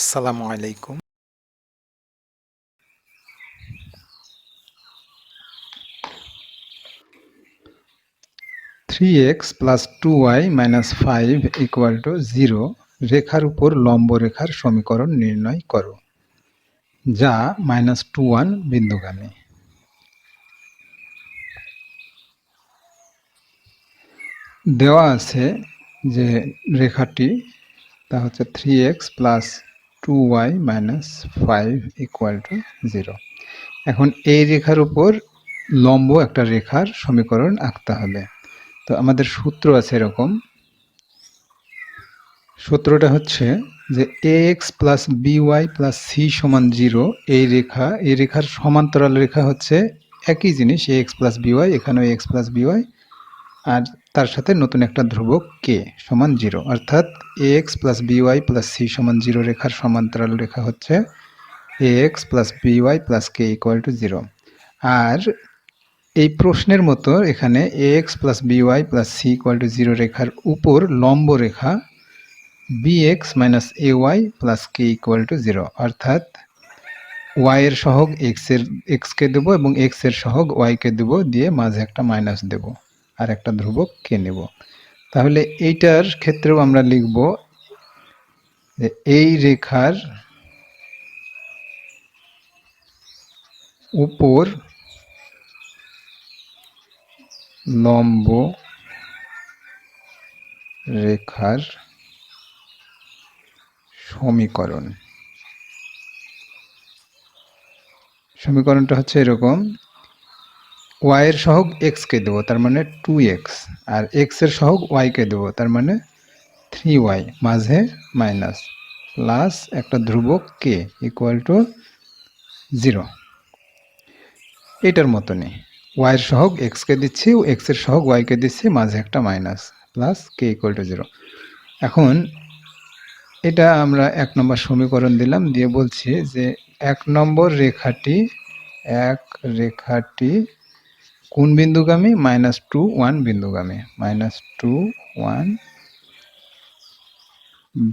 আসসালামু আলাইকুম। Three X plus two Y minus five equal to zero রেখার উপর লম্ব রেখার সমীকরণ নির্ণয় করো, যা মাইনাস টু ওয়ান বিন্দুগামী। দেওয়া আছে যে রেখাটি, তা হচ্ছে three X plus two Y minus five equal to zero এখন এই রেখার উপর লম্ব একটা রেখার সমীকরণ আঁকতে হবে। তো আমাদের সূত্র আছে এরকম। সূত্রটা হচ্ছে যে A X plus B Y plus C সমান জিরো এই রেখা, এই রেখার সমান্তরাল রেখা হচ্ছে একই জিনিস A X plus B Y এখানেও এক্স প্লাস বি ওয়াই আর তার সাথে নতুন একটা ধ্রুবক কে? সমান জিরো। অর্থাৎ A X plus B Y plus C সমান জিরো রেখার সমান্তরাল রেখা হচ্ছে A X plus B Y plus K equal to zero আর এই প্রশ্নের মতো এখানে A X plus B Y plus C equal to zero রেখার উপর লম্ব রেখা B X minus A Y plus K equal to zero অর্থাৎ ওয়াই এর সহগ এক্সের এক্সকে দেবো এবং এক্সের সহগ ওয়াইকে দেবো দিয়ে মাঝে একটা মাইনাস দেবো। আর একটা ধ্রুবক কে নেব? তাহলে এইটার ক্ষেত্রেও আমরা লিখব যে এই রেখার উপর লম্ব রেখার সমীকরণ। সমীকরণটা হচ্ছে এরকম। ওয়াই এর সহগ এক্সকে দেবো, তার মানে টু এক্স আর এক্সের সহগ ওয়াইকে দেবো, তার মানে থ্রি ওয়াই মাঝে মাইনাস প্লাস একটা ধ্রুবক কে ইকুয়াল টু জিরো এটার মতনই। ওয়াইয়ের সহগ এক্সকে দিচ্ছি এক্সের সহগ ওয়াইকে দিচ্ছি, মাঝে একটা minus plus K equal to zero এখন এটা আমরা এক নম্বর সমীকরণ দিলাম, দিয়ে বলছি যে এক নম্বর রেখাটি, এক রেখাটি কোন বিন্দুগামী? মাইনাস টু ওয়ান বিন্দুগামী। মাইনাস টু ওয়ান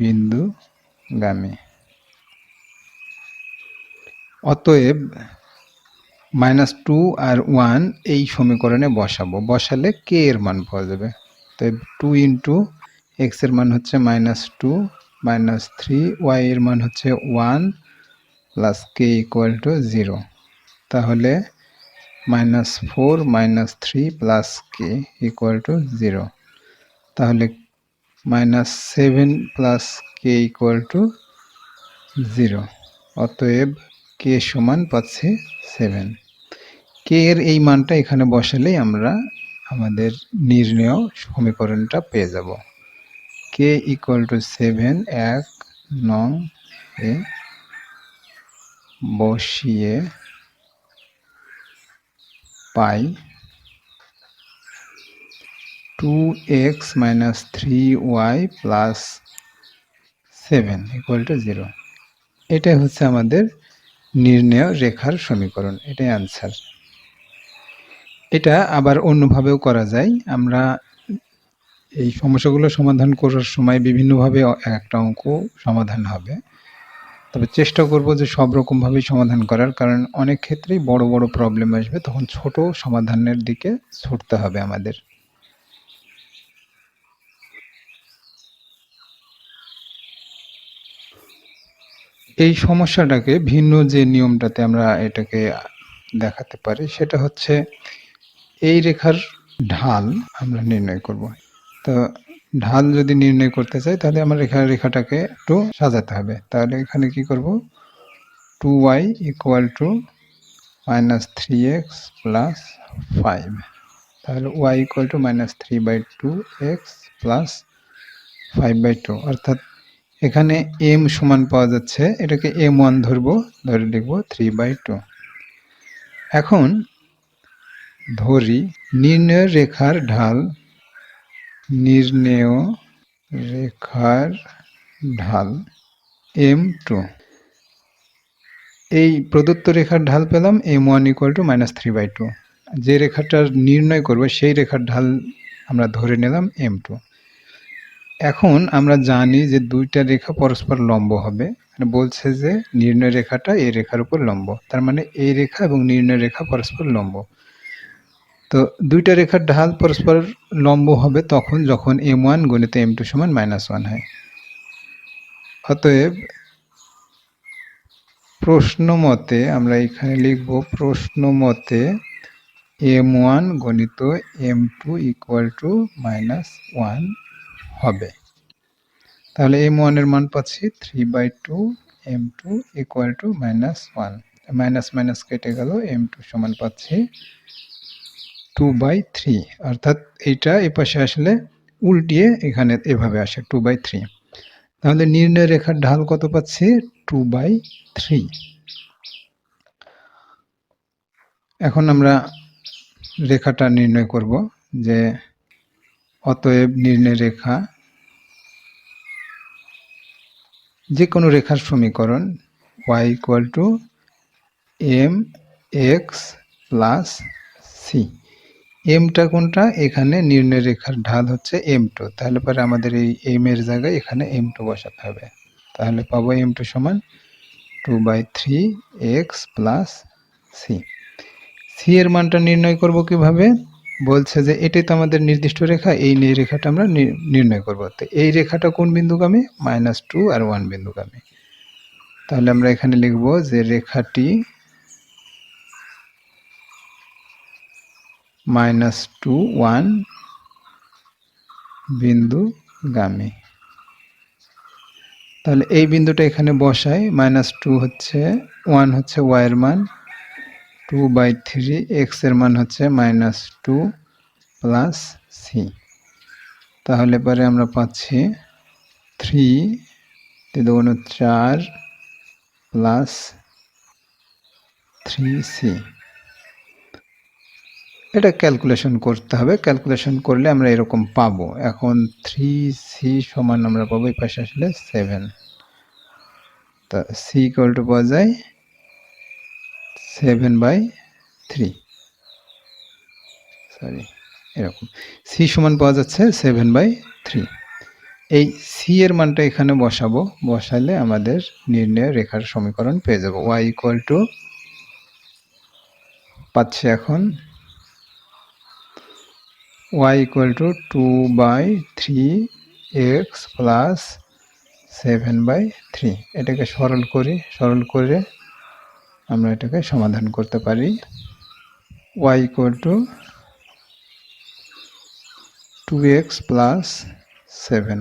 বিন্দুগামী। অতএব মাইনাস টু আর ওয়ান এই সমীকরণে বসাবো। বসালে কে এর মান পাওয়া যাবে। তো টু ইন্টু এক্সের মান হচ্ছে minus two, minus three Y এর মান হচ্ছে one, plus K equal to zero. তাহলে minus four minus three plus K equal to zero তাহলে minus seven plus K equal to zero অতএব কে সমান পাচ্ছি সেভেন কে এর এই মানটা এখানে বসালেই আমরা আমাদের নির্ণয় সমীকরণটা পেয়ে যাব। কে ইকুয়াল টু সেভেন এক নং এ বসিয়ে পাই two X minus three Y plus seven equal to zero এটাই হচ্ছে আমাদের নির্ণয় রেখার সমীকরণ, এটাই আনসার এটা আবার অন্যভাবেও করা যায়। আমরা এই সমস্যাগুলো সমাধান করার সময় বিভিন্নভাবে একটা অঙ্ক সমাধান হবে। তবে চেষ্টা করব যে সব রকমভাবেই সমাধান করার, কারণ অনেক ক্ষেত্রেই বড় বড় প্রবলেম আসবে, তখন ছোট সমাধানের দিকে ছুটতে হবে আমাদের। এই সমস্যাটাকে ভিন্ন যে নিয়মটাতে আমরা এটাকে দেখাতে পারি, সেটা হচ্ছে এই রেখার ঢাল আমরা নির্ণয় করব। তো ঢাল যদি নির্ণয় করতে চাই, তাহলে আমার রেখা রেখাটাকে একটু সাজাতে হবে। তাহলে এখানে কি করব? Two y equal to minus three x plus five তাহলে y equal to minus three by two x plus five by two অর্থাৎ এখানে এম সমান পাওয়া যাচ্ছে, এটাকে এম ওয়ান ধরবো, ধরে লিখব থ্রি বাই টু এখন ধরি নির্ণয় রেখার ঢাল নির্ণেয় রেখার ঢাল এম টু এই প্রদত্ত রেখার ঢাল পেলাম m one equal to minus three by two যে রেখাটা নির্ণয় করবে, সেই রেখার ঢাল আমরা ধরে নিলাম এম টু এখন আমরা জানি যে দুইটা রেখা পরস্পর লম্ব হবে। মানে বলছে যে নির্ণয় রেখাটা এই রেখার উপর লম্ব। তার মানে এই রেখা এবং নির্ণয় রেখা পরস্পর লম্ব। তো দুইটা রেখার ঢাল পরস্পর লম্ব হবে তখন যখন এম ওয়ান গণিত এম টু সমান মাইনাস ওয়ান হয়। অতএব প্রশ্ন মতে আমরা এখানে লিখব, প্রশ্ন মতে এম ওয়ান গণিত m two equal to minus one হবে। তাহলে এম ওয়ানের মান পাচ্ছি three by two m two equal to minus one minus minus কেটে গেল এম টু সমান পাচ্ছি টু বাই থ্রি অর্থাৎ এইটা এ পাশে আসলে উল্টিয়ে এখানে এভাবে আসে টু বাই থ্রি তাহলে নির্ণয় রেখার ঢাল কত পাচ্ছি? টু বাই থ্রি এখন আমরা রেখাটা নির্ণয় করব যে অতএব নির্ণয় রেখা যে কোনো রেখার সমীকরণ y equal to m x plus c এমটা কোনটা? এখানে নির্ণয় রেখার ঢাল হচ্ছে এম টু তাহলে পরে আমাদের এই এম এর জায়গায় এখানে এম টু বসাতে হবে। তাহলে পাবো এম টু সমান two by three x plus c c এর মানটা নির্ণয় করব কীভাবে? বলছে যে এটাই তো আমাদের নির্দিষ্ট রেখা, এই নি- রেখাটা আমরা নির্ণয় করব। তো এই রেখাটা কোন বিন্দুগামী? মাইনাস টু আর ওয়ান বিন্দুগামী। তাহলে আমরা এখানে লিখব যে রেখাটি মাইনাস টু ওয়ান বিন্দুগামী। তাহলে এই বিন্দুটা এখানে বসাই, মাইনাস টু হচ্ছে ওয়ান হচ্ছে ওয়াইয়ের মান, টু বাই থ্রি এক্সের মান হচ্ছে মাইনাস টু প্লাস সি। তাহলে পরে আমরা পাচ্ছি থ্রি দুগুণ চার প্লাস থ্রি সি। এটা ক্যালকুলেশন করতে হবে। ক্যালকুলেশন করলে আমরা এরকম পাবো। এখন থ্রি সি সমান আমরা পাবো, এই পাশে আসলে সেভেন তা সি ইকুয়াল টু পাওয়া যায় সেভেন বাই থ্রি সরি এরকম। সি সমান পাওয়া যাচ্ছে সেভেন বাই থ্রি এই সি এর মানটা এখানে বসাবো। বসালে আমাদের নির্ণয় রেখার সমীকরণ পেয়ে যাব। ওয়াই ইকুয়াল টু পাচ্ছে এখন y equal to two by three x plus seven by three এটাকে সরল করি, সরল করে আমরা এটাকে সমাধান করতে পারি। Y equal to two x plus seven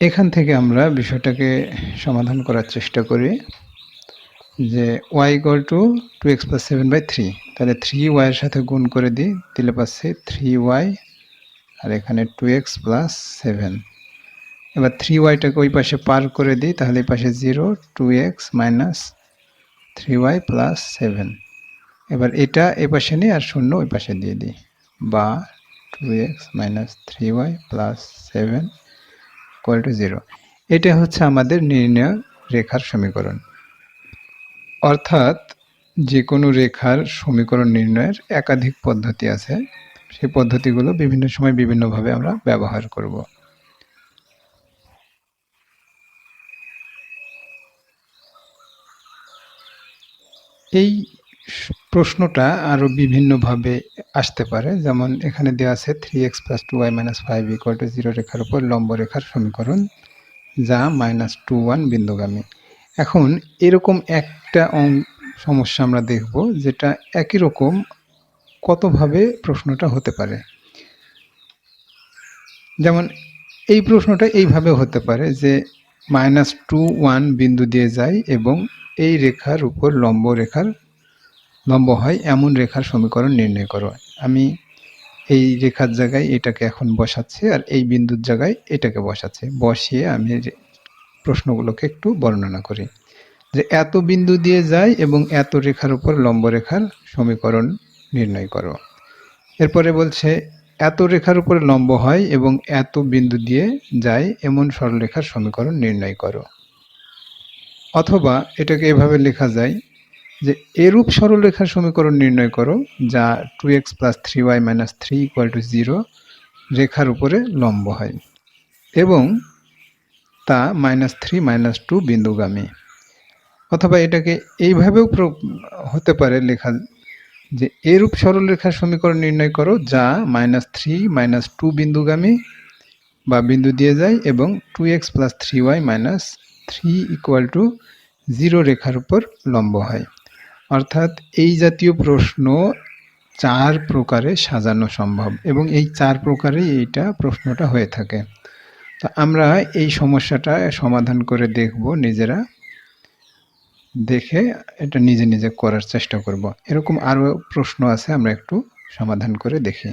এখান থেকে আমরা বিষয়টাকে সমাধান করার চেষ্টা করি যে y equal to two x plus seven by three তাহলে থ্রি ওয়াইয়ের সাথে গুণ করে দিই, দিলে পাচ্ছি থ্রি ওয়াই আর এখানে টু এক্স প্লাস সেভেন এবার থ্রি ওয়াইটাকে ওই পাশে পার করে দিই, তাহলে এই পাশে zero two x minus three y plus seven এবার এটা এ পাশে নিই আর শূন্য ওই পাশে দিয়ে দিই। বা two x minus three y plus seven equal to zero এটা হচ্ছে আমাদের নির্ণয় রেখার সমীকরণ। অর্থাৎ যে কোনো রেখার সমীকরণ নির্ণয়ের একাধিক পদ্ধতি আছে। সেই পদ্ধতিগুলো বিভিন্ন সময় বিভিন্নভাবে আমরা ব্যবহার করব। এই প্রশ্নটা আরও বিভিন্নভাবে আসতে পারে। যেমন এখানে দেওয়া আছে three x plus two y minus five equal to zero রেখার উপর লম্ব রেখার সমীকরণ, যা মাইনাস টু ওয়ান বিন্দুগামী। এখন এরকম একটা সমস্যা আমরা দেখব যেটা একই রকম কতভাবে প্রশ্নটা হতে পারে। যেমন এই প্রশ্নটা এইভাবে হতে পারে যে মাইনাস টু ওয়ান বিন্দু দিয়ে যায় এবং এই রেখার উপর লম্ব রেখার, লম্ব হয় এমন রেখার সমীকরণ নির্ণয় করো। আমি এই রেখার জায়গায় এটাকে এখন বসাচ্ছি আর এই বিন্দুর জায়গায় এটাকে বসাচ্ছি। বসিয়ে আমি প্রশ্নগুলোকে একটু বর্ণনা করি। যে এত বিন্দু দিয়ে যায় এবং এত রেখার উপর লম্ব রেখার সমীকরণ নির্ণয় করো। এরপরে বলছে, এত রেখার উপর লম্ব হয় এবং এত বিন্দু দিয়ে যায় এমন সরলরেখার সমীকরণ নির্ণয় করো। অথবা এটাকে এভাবে লেখা যায় যে, এরূপ সরলরেখার সমীকরণ নির্ণয় করো যা two x plus three y minus three equal to zero রেখার উপরে লম্ব হয় এবং তা মাইনাস থ্রি মাইনাস টু বিন্দুগামী। অথবা এটাকে এইভাবেও হতে পারে লেখা যে এরূপ সরলরেখার সমীকরণ নির্ণয় করো যা মাইনাস থ্রি মাইনাস টু বিন্দুগামী বা বিন্দু দিয়ে যায় এবং two x plus three y minus three equal to zero রেখার উপর লম্ব হয়। অর্থাৎ এই জাতীয় প্রশ্ন চার প্রকারে সাজানো সম্ভব এবং এই চার প্রকারেই এইটা প্রশ্নটা হয়ে থাকে। তো আমরা এই সমস্যাটা সমাধান করে দেখব নিজেরা। দেখে এটা নিজে নিজে করার চেষ্টা করব। এরকম আরও প্রশ্ন আছে, আমরা একটু সমাধান করে দেখি।